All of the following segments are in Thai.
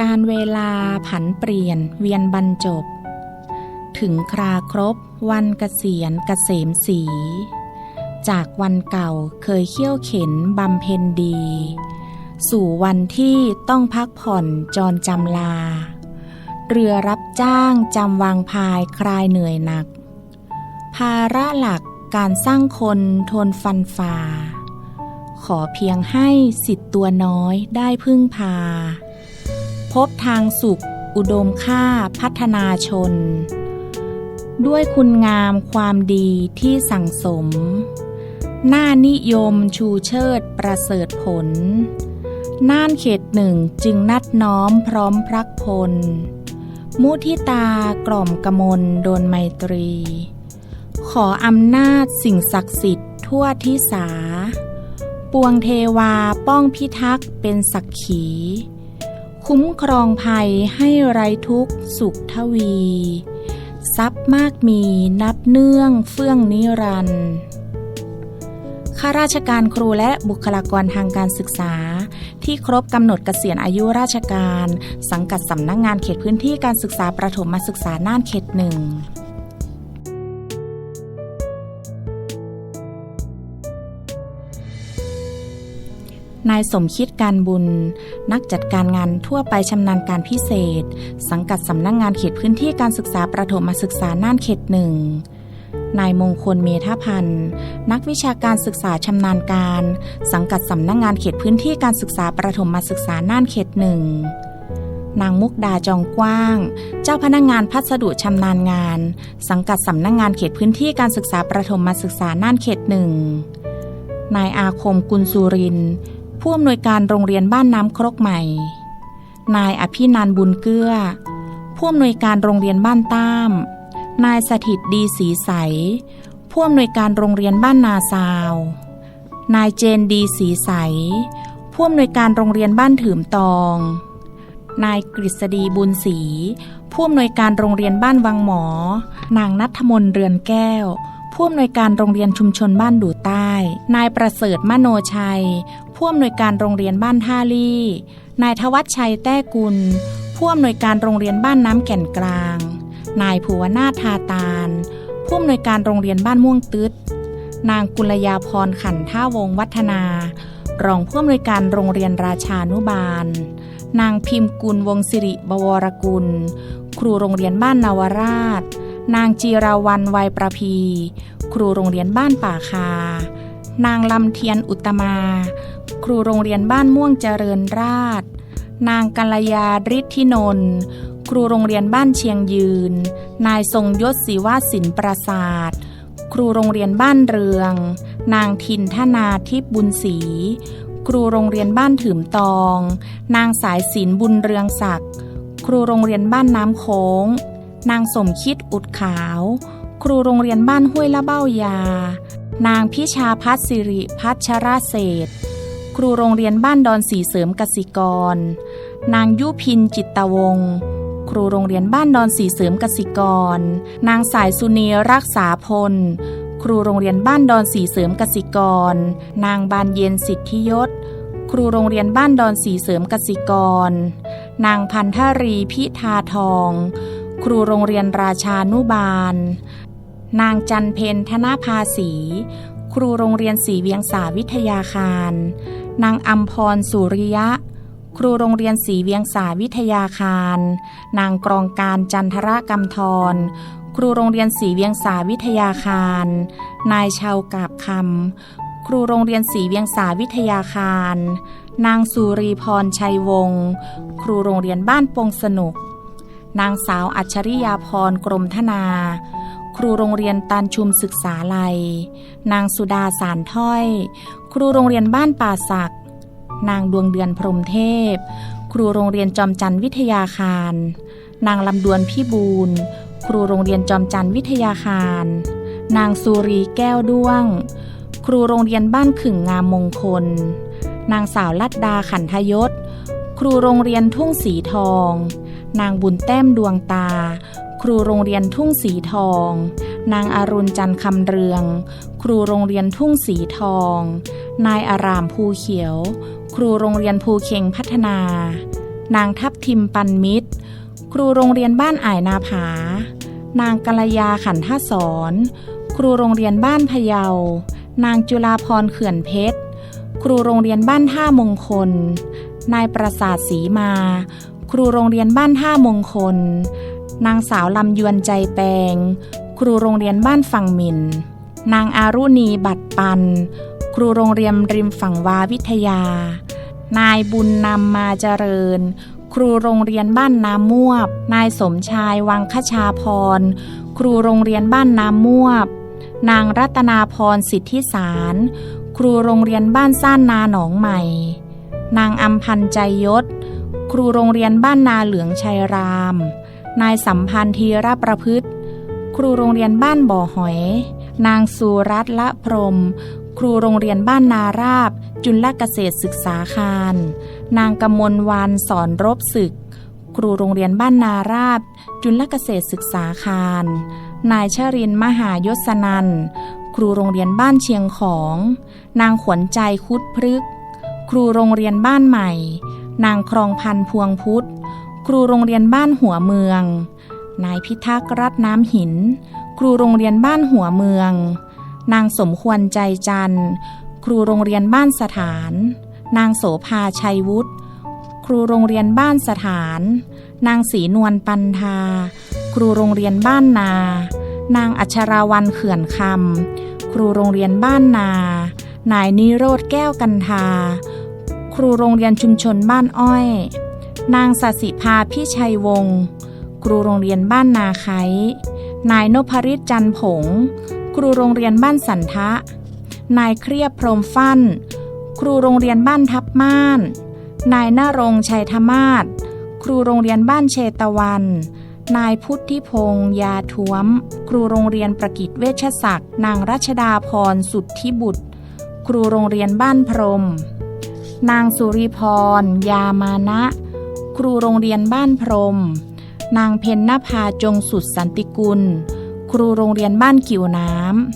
การเวลาผันเปลี่ยนเวียนบรรจบ ถึงคราครบ วันเกษียณเกษมสี จากวันเก่าเคยเขี่ยวเข็นบำเพ็ญดี สู่วันที่ต้องพักผ่อนจรจำลา เรือรับจ้างจำวางพายคลายเหนื่อยหนัก ภาระหลักการสร้างคนทนฟันฝ่า ขอเพียงให้สิทธิ์ตัวน้อยได้พึ่งพา บทางสุข อุดมค่าพัฒนาชน ด้วยคุณงามความดีที่สั่งสม หน้านิยมชูเชิดประเสริฐผล น่านเขตหนึ่งจึงนัดน้อมพร้อมพรักพล มุทิตากล่อมกมลโดนไมตรี ขออำนาจสิ่งศักดิ์สิทธิ์ทั่วทิสา ปวงเทวาป้องพิทักษ์เป็นสักขี คุ้มครองภัยให้ไรทุกสุขทวี ทรัพย์มากมีนับเนื่องเฟื่องนิรันดร์ข้าราชการครูและบุคลากรทางการศึกษา ที่ครบกำหนดเกษียณอายุราชการ สังกัดสำนักงงานเขตพื้นที่การศึกษาประถมศึกษาน่านเขตหนึ่ง นายสมคิดการบุญ นักจัดการงานทั่วไปชำนาญการพิเศษ สังกัดสำนักงงานเขตพื้นที่การศึกษาประถมศึกษาน่านเขตหนึ่งนายมงคลเมธาพันธ์ นักวิชาการศึกษาชำนาญการ สังกัดสำนักงงานเขตพื้นที่การศึกษาประถมศึกษาน่านเขตหนึ่งนางมุกดาจองกว้าง เจ้าพนักงงานพัสดุชำนาญงาน สังกัดสำนักงงานเขตพื้นที่การศึกษาประถมศึกษาน่านเขตหนึ่งนายอาคมกุลสุรินทร์ ผู้อำนวยการโรงเรียนบ้านน้ำครกใหม่ นายอภินันบุญเกื้อ ผู้อำนวยการโรงเรียนบ้านต้าม นายสถิตดีสีใส ผู้อำนวยการโรงเรียนบ้านนาซาว นายเจนดีสีใส ผู้อำนวยการโรงเรียนบ้านถืมตอง นายกฤษฎีบุญศรีผู้อำนวยการโรงเรียนบ้านวังหมอ นางนัทมนเรือนแก้วผู้อำนวยการโรงเรียนชุมชนบ้านดูใต้ นายประเสริฐมโนชัย ผู้อำนวยการโรงเรียนบ้านท่าลี่ นายทวัชชัยแต้กุล ผู้อำนวยการโรงเรียนบ้านน้ำแก่นกลาง นายภูวนาทาตาล ผู้อำนวยการโรงเรียนบ้านม่วงตึดนางกุลยาพรขันท่าวงวัฒนา รองผู้อำนวยการโรงเรียนราชานุบาล นางพิมพ์กุลวงศิริบวรกุล ครูโรงเรียนบ้านนาวราช นางจีราวันวัยประพี ครูโรงเรียนบ้านป่าคา นางลำเทียนอุตมา ครูโรงเรียนบ้านม่วงเจริญราชนางกัลยาฤทธินนท์ครูโรงเรียนบ้านเชียงยืน นายทรงยศศิวาสินประสาท ครูโรงเรียนบ้านเรือง นางทินทนาทิพย์บุญศรี ครูโรงเรียนบ้านถืมตอง นางสายศิลบุญเรืองศักดิ์ ครูโรงเรียนบ้านน้ำโค้ง นางสมคิดอุดขาว ครูโรงเรียนบ้านห้วยละเบ้ายา นางพิชาพัฒสิริพัชราเศษ ครูโรงเรียนบ้านดอนสีเสริมกสิกร นางยุพินจิตตวงศ์ครูโรงเรียนบ้านดอนสีเสริมกสิกร นางสายสุนีรักษาพล ครูโรงเรียนบ้านดอนสีเสริมกสิกร นางบานเย็นสิทธิยศ ครูโรงเรียนบ้านดอนสีเสริมกสิกร นางพันธรีพิธาทอง ครูโรงเรียนราชานุบาล นางจันเพนธนาภาสีครูโรงเรียนศรีเวียงสาวิทยาคาร นางอัมพรสุริยะ ครูโรงเรียนศรีเวียงสาวิทยาคาร นางกรองการจันทรกำธร ครูโรงเรียนศรีเวียงสาวิทยาคาร นายชาวกาบคำ ครูโรงเรียนศรีเวียงสาวิทยาคาร นางสุรีพรชัยวงศ์ ครูโรงเรียนบ้านปงสนุก นางสาวอัจฉริยาพรกรมธนา ครูโรงเรียนตันชุมศึกษาลัย นางสุดาสารถ้อย ครูโรงเรียนบ้านป่าศัก นางดวงเดือนพรมเทพ ครูโรงเรียนจอมจันทร์วิทยาคาร นางลำดวนพี่บูลครูโรงเรียนจอมจันทร์วิทยาคาร นางสุรีแก้วด้วง ครูโรงเรียนบ้านขึ่งงามมงคล นางสาวลัดดาขันทยศ ครูโรงเรียนทุ่งสีทอง นางบุญแต้มดวงตา รูโรงเรียนทุ่งสีทอง นางอารุณจันคำเรือง ครูโรงเรียนทุ่งสีทอง นายอารามภูเขียว ครูโรงเรียนภูเข็งพัฒนา นางทับทิมปันมิตร ครูโรงเรียนบ้านอ่ายนาผา นางกัลยาขันท่าสอนครูโรงเรียนบ้านพะเยา นางจุฬาพรเขื่อนเพชร ครูโรงเรียนบ้านท่ามงคล นายประสาทศรีมา ครูโรงเรียนบ้านท่ามงคล นางสาวลำยวนใจแปลง ครูโรงเรียนบ้านฝั่งมิน นางอารุณีบัตรปัน ครูโรงเรียนริมฝั่งวาวิทยา นายบุญนำมาเจริญ ครูโรงเรียนบ้านน้ำมวบ นายสมชายวังคชาพร ครูโรงเรียนบ้านน้ำมวบ นางรัตนาพรสิทธิสาร ครูโรงเรียนบ้านซ่านนาหนองใหม่ นางอัมพันใจยศ ครูโรงเรียนบ้านนาเหลืองชัยราม นายสัมพันธ์ธีรประพฤติ ครูโรงเรียนบ้านบ่อหอย นางสุรัตน์ละพรม ครูโรงเรียนบ้านนาราบ จุลเกษตรศึกษาคาร นางกมลวานสอนรบศึก ครูโรงเรียนบ้านนาราบ จุลเกษตรศึกษาคาร นายชรินมหายศนันครูโรงเรียนบ้านเชียงของ นางขวัญใจคุดพฤก ครูโรงเรียนบ้านใหม่ นางครองพันพวงพุทธ ครูโรงเรียนบ้านหัวเมือง นายพิทักษ์รัตน์น้ำหิน ครูโรงเรียนบ้านหัวเมือง นางสมควรใจจันทร์ ครูโรงเรียนบ้านสถาน นางโสภาชัยวุฒิ ครูโรงเรียนบ้านสถาน นางศรีนวลปันธา ครูโรงเรียนบ้านนา นางอัชราวันเขื่อนคำ ครูโรงเรียนบ้านนา นายนิโรธแก้วกันทา ครูโรงเรียนชุมชนบ้านอ้อย นางสสิภาพิชัยวงศ์ครูโรงเรียนบ้านนาไคนายนพริตจันผง ครูโรงเรียนบ้านสันทะ นายเครียบพรมฟั่น ครูโรงเรียนบ้านทับม่าน นายนารงชัยธมาศ ครูโรงเรียนบ้านเชตวัน นายพุทธิพงษ์ยาท้วม ครูโรงเรียนประกิจเวชศักดิ์ นางรัชดาพรสุทธิบุตร ครูโรงเรียนบ้านพรม นางสุริพร ยามานะ ครูโรงเรียนบ้านพรม นางเพญนภาจงสุดสันติกุล ครูโรงเรียนบ้านกิ่วน้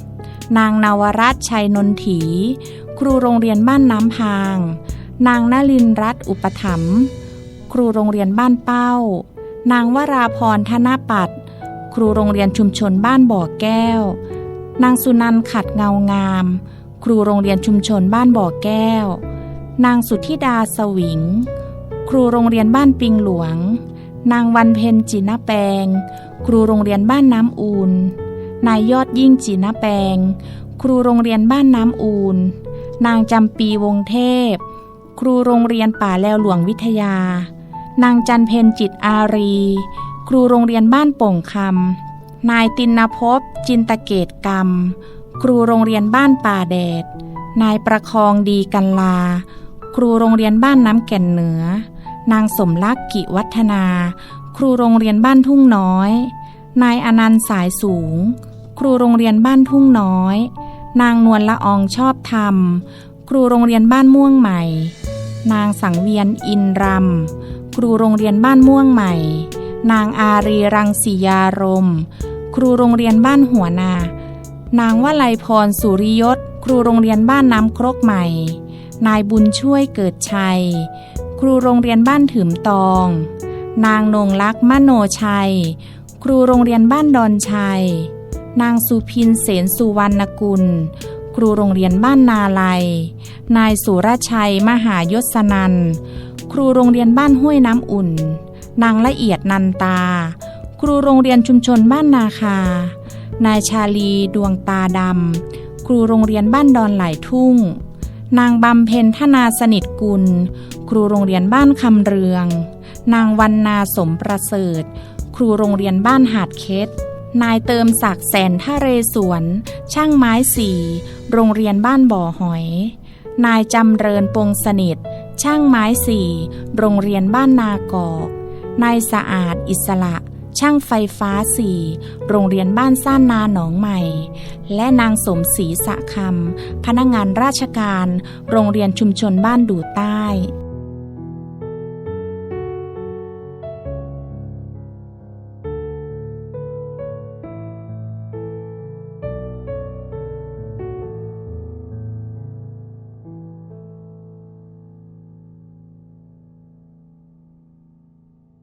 ำ นางนาวรัตชัยนนถี ครูโรงเรียนบ้านน้ำพาง นางนลินรัตอุปถัมภ์ ครูโรงเรียนบ้านเป้า นางวราพรธนปัตครูโรงเรียนชุมชนบ้านบ่อแก้ว นางสุนันขัดเงางาม ครูโรงเรียนชุมชนบ้านบ่อแก้ว นางสุธิดาสวิง ครูโรงเรียนบ้านปิงหลวง นางวันเพ็ญจินแปง ครูโรงเรียนบ้านน้ำอูน นายยอดยิ่งจินแปง ครูโรงเรียนบ้านน้ำอูน นางจำปีวงเทพ ครูโรงเรียนป่าแล้วหลวงวิทยา นางจันเพนจิตอารี ครูโรงเรียนบ้านโป่งคำ นายตินภพจินตเกตกรรม ครูโรงเรียนบ้านป่าแดด นายประคองดีกันลา ครูโรงเรียนบ้านน้ำแก่นเหนือ นางสมลักษ์กิวัฒนา ครูโรงเรียนบ้านทุ่งน้อย นายอนันต์สายสูง ครูโรงเรียนบ้านทุ่งน้อย นางนวลละอองชอบธรรม ครูโรงเรียนบ้านม่วงใหม่ นางสังเวียนอินรำ ครูโรงเรียนบ้านม่วงใหม่ นางอารีรังสียารม ครูโรงเรียนบ้านหัวนา นางวลัยพรสุริยศ ครูโรงเรียนบ้านน้ำครกใหม่ นายบุญช่วยเกิดชัย ครูโรงเรียนบ้านถืมตอง นางนงลักษ์มโนชัย ครูโรงเรียนบ้านดอนชัย นางสุพินเสนสุวรรณกุล ครูโรงเรียนบ้านนาลัยนายสุรชัยมหายศนัน ครูโรงเรียนบ้านห้วยน้ำอุ่น นางละเอียดนันตา ครูโรงเรียนชุมชนบ้านนาคา นายชาลีดวงตาดำครูโรงเรียนบ้านดอนไหลทุ่ง นางบำเพ็ญธนาสนิทกุล ครูโรงเรียนบ้านคำเรือง นางวันนาสมประเสริฐ ครูโรงเรียนบ้านหาดเคสนายเติมศักดิ์แสนท่าเรศวรช่างไม้สี่โรงเรียนบ้านบ่อหอย นายจำเริญปงสนิท ช่างไม้สี่โรงเรียนบ้านนากอก นายสะอาดอิสระ ช่างไฟฟ้าสี่โรงเรียนบ้านซ่านนาหนองใหม่ และนางสมศรีสะคำพนักงานราชการ โรงเรียนชุมชนบ้านดูใต้